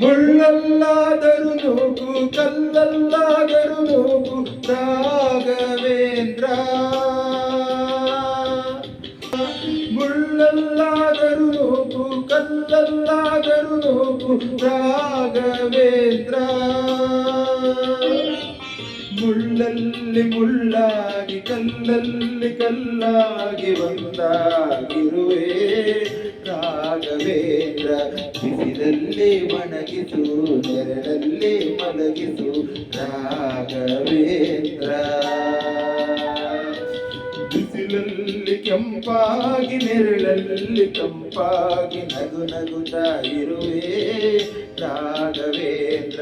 ಮುಳ್ಳಲ್ಲಾದರೂ ನೂಕು ಕಲ್ಲಲ್ಲಾದರೂ ನೂಕು ರಾಘವೇಂದ್ರ. ಮುಳ್ಳಲ್ಲಾದರೂ ನೂಕು ಕಲ್ಲಲ್ಲಾದರೂ ನೂಕು ರಾಘವೇಂದ್ರ. ಮುಳ್ಳಲ್ಲಿ ಮುಳ್ಳಾಗಿ, ಕಲ್ಲಲ್ಲಿ ಕಲ್ಲಾಗಿ, ಒಂದಾಗಿರುವೆ. ರಾಘವೇಂದ್ರ ಬಿಸಿಲಲ್ಲಿ ಒಣಗಿಸು ನೆರಳಲ್ಲಿ ಮಲಗಿಸು ರಾಘವೇಂದ್ರ. ಬಿಸಿಲಲ್ಲಿ ಕೆಂಪಾಗಿ, ನೆರಳಲ್ಲಿ ತಂಪಾಗಿ ನಗು ನಗುತ್ತಾ ಇರುವೆ ರಾಘವೇಂದ್ರ.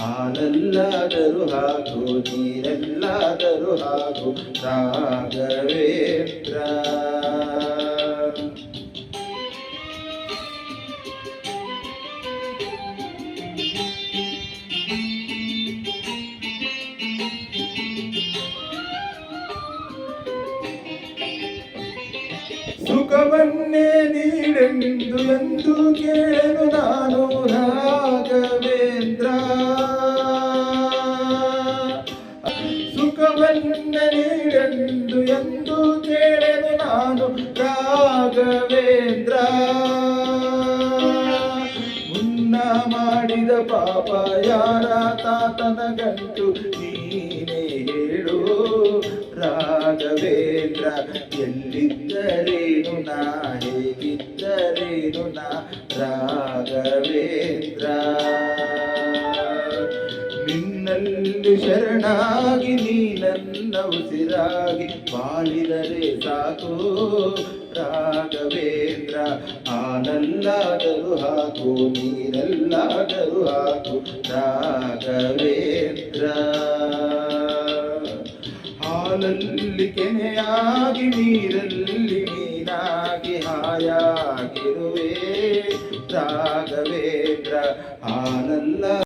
ಹಾಲಲ್ಲಾದರೂ ಹಾಗು, ನೀರಲ್ಲಾದರೂ ಹಾಗು ರಾಘವೇಂದ್ರ. ಸುಖವನ್ನೇ ನೀಡೆಂದು ಎಂದು ಕೇಳು ನಾನು ರಾಘವೇಂದ್ರ. ಸುಖವನ್ನೇ ನೀಡೆಂದು ಎಂದು ಕೇಳೆನು ನಾನು ರಾಘವೇಂದ್ರ. ಮುನ್ನ ಮಾಡಿದ ಪಾಪ ಯಾರ ತಾತನ ಗಂಟು ರಾಘವೇಂದ್ರ ಎಲ್ಲಿದ್ದರೇನು ನಾ, ಹೇಗಿದ್ದರೇನು ನಾ, ರಾಘವೇಂದ್ರ. ನಿನ್ನಲ್ಲಿ ಶರಣಾಗಿ ನೀ ನನ್ನ ಉಸಿರಾಗಿ ಬಾಳಿದರೆ ಸಾಕು ರಾಘವೇಂದ್ರ. ಹಾಲಲ್ಲಾದರೂ ಹಾಕು ನೀರಲ್ಲಾದರೂ ಹಾಕು ರಾಘವೇಂದ್ರ. ಹಾಲಲ್ಲಿ ಕೆನೆಯಾಗಿ ನೀರಲ್ಲಿ ಮೀನಾಗಿ ಹಾಯಾಗಿರುವೆ ರಾಘವೇಂದ್ರ ಹಾಲಲ್ಲ